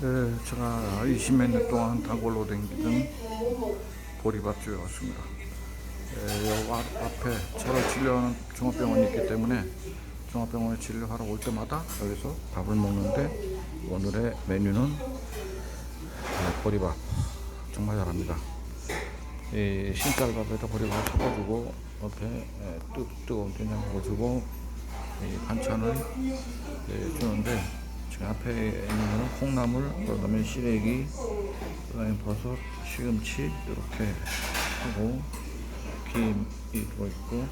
네, 제가 20몇 년 동안 단골로 댕기던 보리밥집에 왔습니다. 네, 앞에 저를 진료하는 종합병원이 있기 때문에 종합병원에 진료하러 올 때마다 여기서 밥을 먹는데 오늘의 메뉴는 네, 보리밥 정말 잘합니다. 이 신쌀밥에다 보리밥을 섞어주고 옆에 예, 뜨, 뜨거운 된장국을 주고 이 반찬을 예, 주는데 지금 앞에 있는 콩나물, 그다음에 시래기, 그다음에 버섯, 시금치 이렇게 하고 김이 들어있고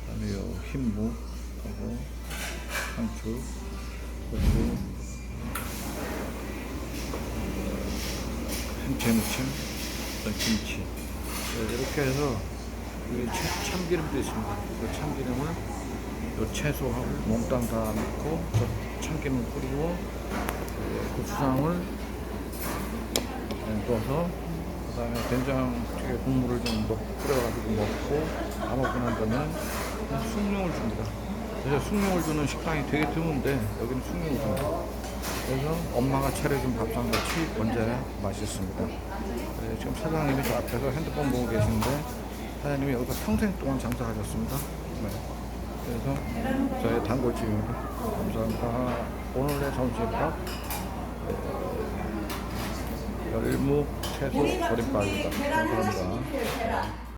그다음에 요 흰묵 하고 상추 그리고 햄채무침, 김치 네, 이렇게 해서 여기 참- 참기름도 있습니다. 그 참기름을 요 채소하고 몽땅 다 넣고 저 참기름 뿌리고 예, 고추장을 예, 넣어서 그 다음에 된장찌개 국물을 좀 넣, 끓여가지고 먹고 다 먹고 난 다음에 숭늉을 줍니다. 그래서 숭늉을 주는 식당이 되게 드문데 여기는 숭늉을 줍니다. 그래서 엄마가 차려준 밥상 같이 언제나 맛있습니다. 네, 지금 사장님이 저 앞에서 핸드폰 보고 계시는데 사장님이 여기서 평생 동안 장사하셨습니다. 네. 그래서 저의 단골집입니다. 감사합니다. 오늘의 점심밥 네, 열무 채소 조림밥입니다. 감사합니다.